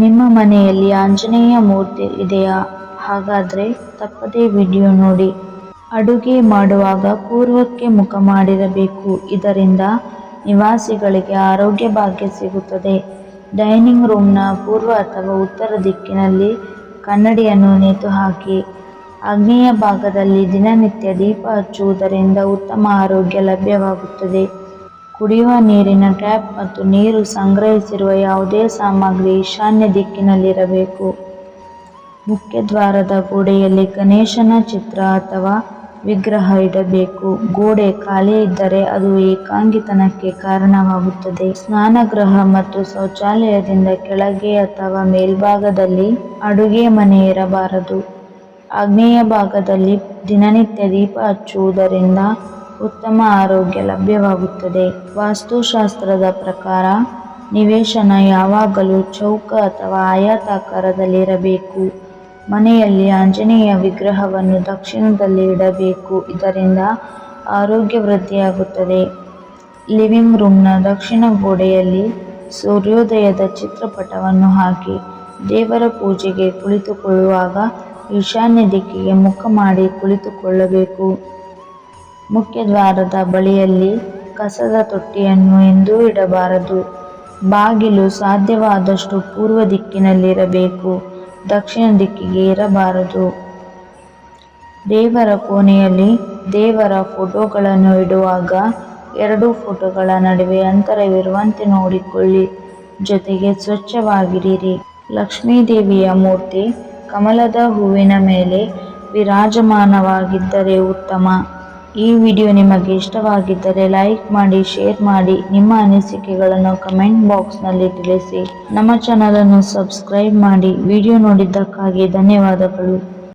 ನಿಮ್ಮ ಮನೆಯಲ್ಲಿ ಆಂಜನೇಯ ಮೂರ್ತಿ ಇದೆಯಾ? ಹಾಗಾದರೆ ತಪ್ಪದೇ ವಿಡಿಯೋ ನೋಡಿ. ಅಡುಗೆ ಮಾಡುವಾಗ ಪೂರ್ವಕ್ಕೆ ಮುಖ ಮಾಡಿರಬೇಕು. ಇದರಿಂದ ನಿವಾಸಿಗಳಿಗೆ ಆರೋಗ್ಯ ಭಾಗ್ಯ ಸಿಗುತ್ತದೆ. ಡೈನಿಂಗ್ ರೂಮ್ನ ಪೂರ್ವ ಅಥವಾ ಉತ್ತರ ದಿಕ್ಕಿನಲ್ಲಿ ಕನ್ನಡಿಯನ್ನು ನೇತು ಹಾಕಿ, ಆಗ್ನೇಯ ಭಾಗದಲ್ಲಿ ದಿನನಿತ್ಯ ದೀಪ ಹಚ್ಚುವುದರಿಂದ ಉತ್ತಮ ಆರೋಗ್ಯ ಲಭ್ಯವಾಗುತ್ತದೆ. ಕುಡಿಯುವ ನೀರಿನ ಟ್ಯಾಪ್ ಮತ್ತು ನೀರು ಸಂಗ್ರಹಿಸಿರುವ ಯಾವುದೇ ಸಾಮಗ್ರಿ ಈಶಾನ್ಯ ದಿಕ್ಕಿನಲ್ಲಿರಬೇಕು. ಮುಖ್ಯ ದ್ವಾರದ ಗೋಡೆಯಲ್ಲಿ ಗಣೇಶನ ಚಿತ್ರ ಅಥವಾ ವಿಗ್ರಹ ಇಡಬೇಕು. ಗೋಡೆ ಖಾಲಿ ಇದ್ದರೆ ಅದು ಏಕಾಂಗಿತನಕ್ಕೆ ಕಾರಣವಾಗುತ್ತದೆ. ಸ್ನಾನಗೃಹ ಮತ್ತು ಶೌಚಾಲಯದಿಂದ ಕೆಳಗೆ ಅಥವಾ ಮೇಲ್ಭಾಗದಲ್ಲಿ ಅಡುಗೆ ಮನೆ ಇರಬಾರದು. ಆಗ್ನೇಯ ಭಾಗದಲ್ಲಿ ದಿನನಿತ್ಯ ದೀಪ ಹಚ್ಚುವುದರಿಂದ ಉತ್ತಮ ಆರೋಗ್ಯ ಲಭ್ಯವಾಗುತ್ತದೆ. ವಾಸ್ತುಶಾಸ್ತ್ರದ ಪ್ರಕಾರ, ನಿವೇಶನ ಯಾವಾಗಲೂ ಚೌಕ ಅಥವಾ ಆಯಾತಾಕಾರದಲ್ಲಿರಬೇಕು. ಮನೆಯಲ್ಲಿ ಆಂಜನೇಯ ವಿಗ್ರಹವನ್ನು ದಕ್ಷಿಣದಲ್ಲಿ ಇಡಬೇಕು. ಇದರಿಂದ ಆರೋಗ್ಯ ವೃದ್ಧಿಯಾಗುತ್ತದೆ. ಲಿವಿಂಗ್ ರೂಮ್ನ ದಕ್ಷಿಣ ಗೋಡೆಯಲ್ಲಿ ಸೂರ್ಯೋದಯದ ಚಿತ್ರಪಟವನ್ನು ಹಾಕಿ, ದೇವರ ಪೂಜೆಗೆ ಕುಳಿತುಕೊಳ್ಳುವಾಗ ಈಶಾನ್ಯ ದಿಕ್ಕಿಗೆ ಮುಖ ಮಾಡಿ ಕುಳಿತುಕೊಳ್ಳಬೇಕು. ಮುಖ್ಯ ದ್ವಾರದ ಬಳಿಯಲ್ಲಿ ಕಸದ ತೊಟ್ಟಿಯನ್ನು ಎಂದೂ ಇಡಬಾರದು. ಬಾಗಿಲು ಸಾಧ್ಯವಾದಷ್ಟು ಪೂರ್ವ ದಿಕ್ಕಿನಲ್ಲಿರಬೇಕು, ದಕ್ಷಿಣ ದಿಕ್ಕಿಗೆ ಇರಬಾರದು. ದೇವರ ಕೋಣೆಯಲ್ಲಿ ದೇವರ ಫೋಟೋಗಳನ್ನು ಇಡುವಾಗ ಎರಡು ಫೋಟೋಗಳ ನಡುವೆ ಅಂತರವಿರುವಂತೆ ನೋಡಿಕೊಳ್ಳಿ. ಜೊತೆಗೆ ಸ್ವಚ್ಛವಾಗಿರಿರಿ. ಲಕ್ಷ್ಮೀದೇವಿಯ ಮೂರ್ತಿ ಕಮಲದ ಹೂವಿನ ಮೇಲೆ ವಿರಾಜಮಾನವಾಗಿದ್ದರೆ ಉತ್ತಮ. ಈ ವಿಡಿಯೋ ನಿಮಗೆ ಇಷ್ಟವಾಗಿದ್ದರೆ ಲೈಕ್ ಮಾಡಿ, ಶೇರ್ ಮಾಡಿ, ನಿಮ್ಮ ಅನಿಸಿಕೆಗಳನ್ನು ಕಮೆಂಟ್ ಬಾಕ್ಸ್ನಲ್ಲಿ ತಿಳಿಸಿ. ನಮ್ಮ ಚಾನಲನ್ನು ಸಬ್ಸ್ಕ್ರೈಬ್ ಮಾಡಿ, ವಿಡಿಯೋ ನೋಡಿದ್ದಕ್ಕಾಗಿ ಧನ್ಯವಾದಗಳು.